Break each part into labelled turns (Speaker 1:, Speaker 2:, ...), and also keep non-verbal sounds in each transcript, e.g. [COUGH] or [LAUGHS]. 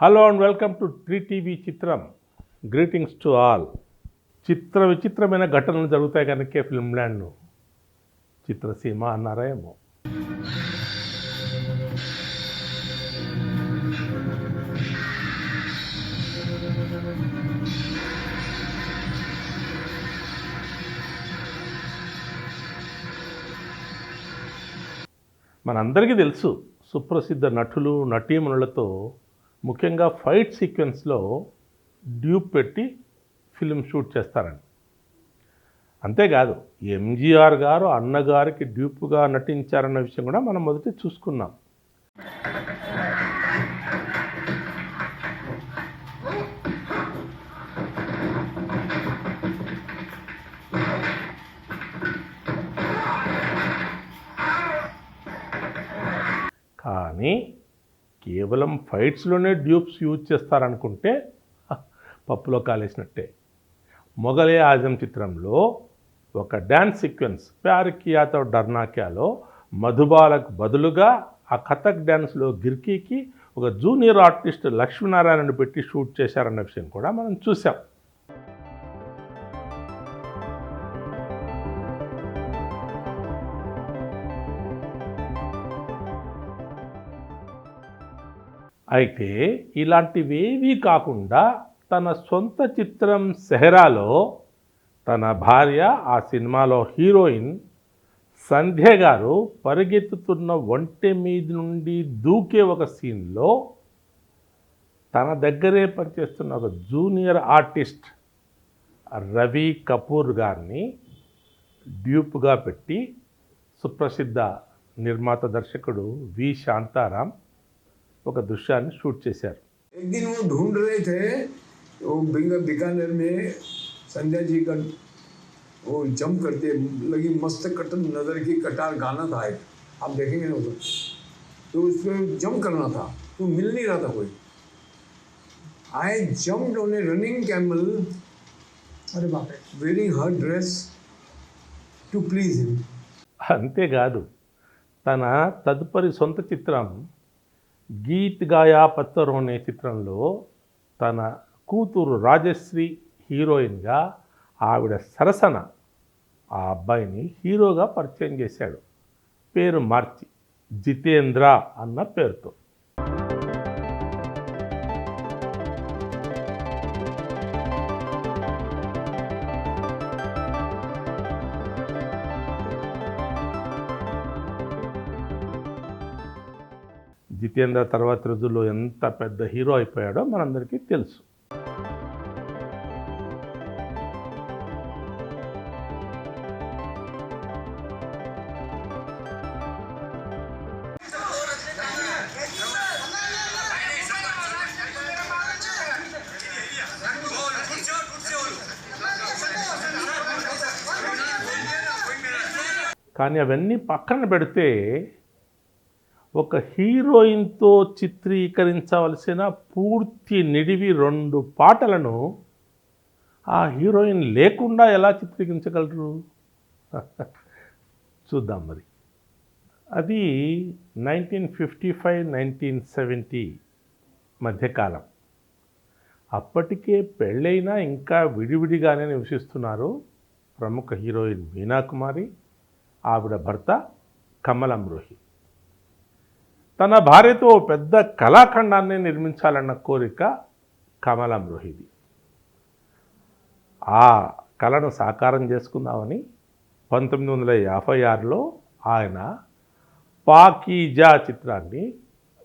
Speaker 1: Hello and welcome to three TV చిత్రం greetings to all చిత్ర విచిత్రమైన ఘటనలు జరుగుతాయి కనుకే ఫిల్మ్లాండ్ను చిత్రసీమ అన్నారేమో మనందరికీ తెలుసు సుప్రసిద్ధ నటులు నటీమణులతో ముఖ్యంగా ఫైట్ సీక్వెన్స్లో డ్యూప్ పెట్టి ఫిలిం షూట్ చేస్తారని అంతేకాదు ఎంజీఆర్ గారు అన్నగారికి డ్యూప్గా నటించారన్న విషయం కూడా మనం మొదట చూసుకున్నాం. కానీ కేవలం ఫైట్స్లోనే డ్యూప్స్ యూజ్ చేస్తారనుకుంటే పప్పులో కాలేసినట్టే. మొఘలే ఆజం చిత్రంలో ఒక డ్యాన్స్ సీక్వెన్స్ ప్యార్ కియాతో డర్నాక్యాలో మధుబాలకు బదులుగా ఆ కథక్ డ్యాన్స్లో గిర్కీకి ఒక జూనియర్ ఆర్టిస్ట్ లక్ష్మీనారాయణను పెట్టి షూట్ చేశారన్న విషయం కూడా మనం చూసాం అయితే ఇలాంటివేవీ కాకుండా తన సొంత చిత్రం సెహరాలో తన భార్య ఆ సినిమాలో హీరోయిన్ సంధ్య గారు పరిగెత్తుతున్న ఒంటె మీద నుండి దూకే ఒక సీన్లో తన దగ్గరే పనిచేస్తున్న ఒక జూనియర్ ఆర్టిస్ట్ రవి కపూర్ గారిని డ్యూప్గా పెట్టి సుప్రసిద్ధ నిర్మాత దర్శకుడు వి. శాంతారాం ఒక దృశ్యాన్ని షూట్ చేశారు
Speaker 2: एक दिन वो ढूंढ रहे थे वो बिंग बीकानेर में संध्या जी का वो जंप करते लगी मस्त कट नजर की कटार गाना था एक आप देखेंगे ना उधर तो उस पर जंप करना था तो मिल नहीं रहा था कोई I jump on a running camel
Speaker 3: अरे बाप रे
Speaker 2: wearing her dress to please him
Speaker 1: అంతేకాదు తన తదుపరి సొంత చిత్రం గీత్ గాయా పత్తరు అనే చిత్రంలో తన కూతురు రాజశ్రీ హీరోయిన్గా ఆవిడ సరసన ఆ అబ్బాయిని హీరోగా పరిచయం చేశాడు. పేరు మార్చి. జితేంద్ర అన్న పేరుతో. జితేంద్ర తర్వాత రోజుల్లో ఎంత పెద్ద హీరో అయిపోయాడో మనందరికీ తెలుసు. కానీ అవన్నీ పక్కన పెడితే ఒక హీరోయిన్తో చిత్రీకరించవలసిన పూర్తి నిడివి రెండు పాటలను ఆ హీరోయిన్ లేకుండా ఎలా చిత్రీకరించగలరు? [LAUGHS] చూద్దాం మరి. అది nineteen fifty five nineteen seventy మధ్యకాలం. అప్పటికే పెళ్ళైనా ఇంకా విడివిడిగానే నివసిస్తున్నారు ప్రముఖ హీరోయిన్ మీనా కుమారి ఆవిడ భర్త కమలం రోహిత్ తన భార్యతో పెద్ద కళాఖండాన్ని నిర్మించాలన్న కోరిక కమలం అమ్రోహిది ఆ కళను సాకారం చేసుకుందామని పంతొమ్మిది వందల యాభై ఆరులో ఆయన పాకీజా చిత్రాన్ని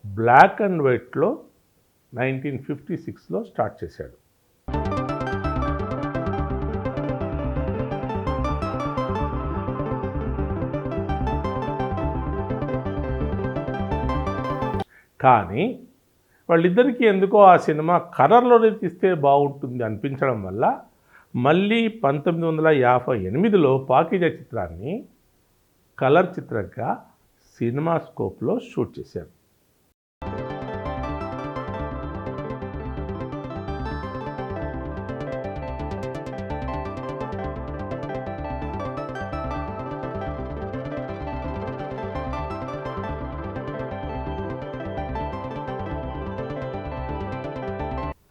Speaker 1: బ్లాక్ అండ్ వైట్లో నైన్టీన్ ఫిఫ్టీ సిక్స్లో స్టార్ట్ చేశాడు. కానీ వాళ్ళిద్దరికీ ఎందుకో ఆ సినిమా కలర్లోనే తీస్తే బాగుంటుంది అనిపించడం వల్ల మళ్ళీ పంతొమ్మిది వందల యాభై ఎనిమిదిలో పాకిజా చిత్రాన్ని కలర్ చిత్రంగా సినిమా స్కోప్లో షూట్ చేశారు.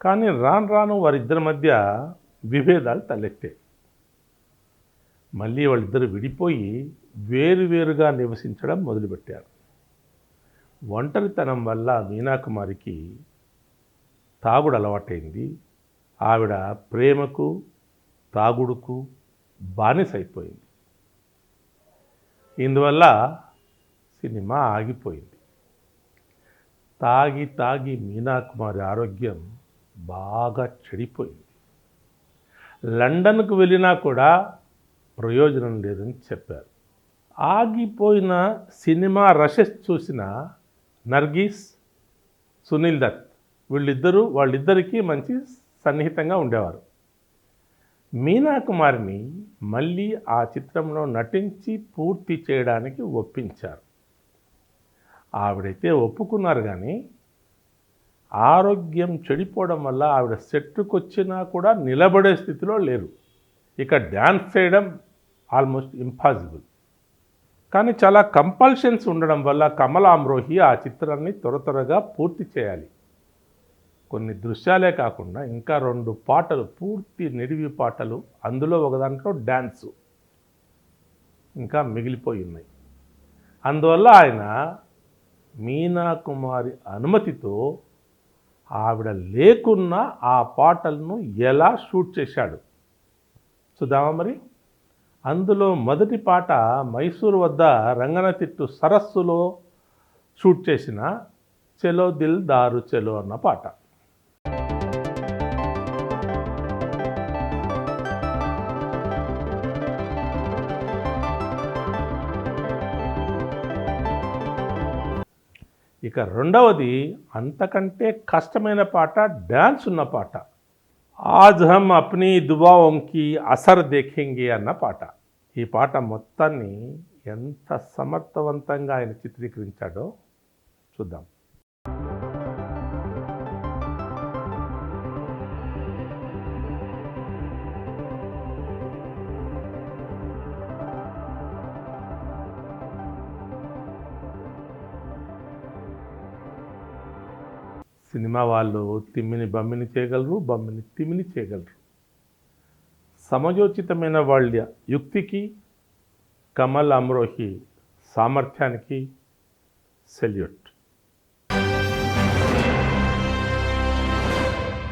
Speaker 1: కానీ రాను రాను వారిద్దరి మధ్య విభేదాలు తలెత్తాయి. మళ్ళీ వాళ్ళిద్దరు విడిపోయి వేరువేరుగా నివసించడం మొదలుపెట్టారు. ఒంటరితనం వల్ల మీనాకుమారికి తాగుడు అలవాటైంది. ఆవిడ ప్రేమకు తాగుడుకు బానిసైపోయింది ఇందువల్ల సినిమా ఆగిపోయింది. తాగి తాగి మీనాకుమారి ఆరోగ్యం బాగా చెడిపోయింది. లండన్కు వెళ్ళినా కూడా ప్రయోజనం లేదని చెప్పారు. ఆగిపోయిన సినిమా రషెస్ చూసిన నర్గీస్ సునీల్ దత్ వీళ్ళిద్దరూ వాళ్ళిద్దరికీ మంచి సన్నిహితంగా ఉండేవారు. మీనాకుమారిని మళ్ళీ ఆ చిత్రంలో నటించి పూర్తి చేయడానికి ఒప్పించారు. ఆవిడైతే ఒప్పుకున్నారు కానీ ఆరోగ్యం చెడిపోవడం వల్ల ఆవిడ సెట్టుకొచ్చినా కూడా నిలబడే స్థితిలో లేరు. ఇక డ్యాన్స్ చేయడం ఆల్మోస్ట్ ఇంపాసిబుల్. కానీ చాలా కంపల్షన్స్ ఉండడం వల్ల కమల అమ్రోహి ఆ చిత్రాన్ని త్వర త్వరగా పూర్తి చేయాలి. కొన్ని దృశ్యాలే కాకుండా ఇంకా రెండు పాటలు పూర్తి నిడివి పాటలు అందులో ఒక దాంట్లో డ్యాన్సు ఇంకా మిగిలిపోయి ఉన్నాయి. అందువల్ల ఆయన మీనా కుమారి అనుమతితో ఆవిడ లేకున్నా ఆ పాటలను ఎలా షూట్ చేశాడు? చూద్దామా మరి? అందులో మొదటి పాట మైసూరు వద్ద రంగనతిట్టు సరస్సులో షూట్ చేసిన చెలో దిల్ దారు చెలో అన్న పాట. ఇక రెండవది అంతకంటే కష్టమైన పాట డ్యాన్స్ ఉన్న పాట. ఆజ్ హమ్ అప్ని దుబావంకి అసర్ దేఖేంగే అన్న పాట. ఈ పాట మొత్తాన్ని ఎంత సమర్థవంతంగా ఆయన చిత్రీకరించాడో చూద్దాం. సినిమా వాళ్ళు తిమ్మిని బమ్మిని చేయగలరు బమ్మిని తిమ్మిని చేయగలరు. సమయోచితమైన వాళ్ళ యుక్తికి కమల్ అమ్రోహి సామర్థ్యానికి సెల్యూట్.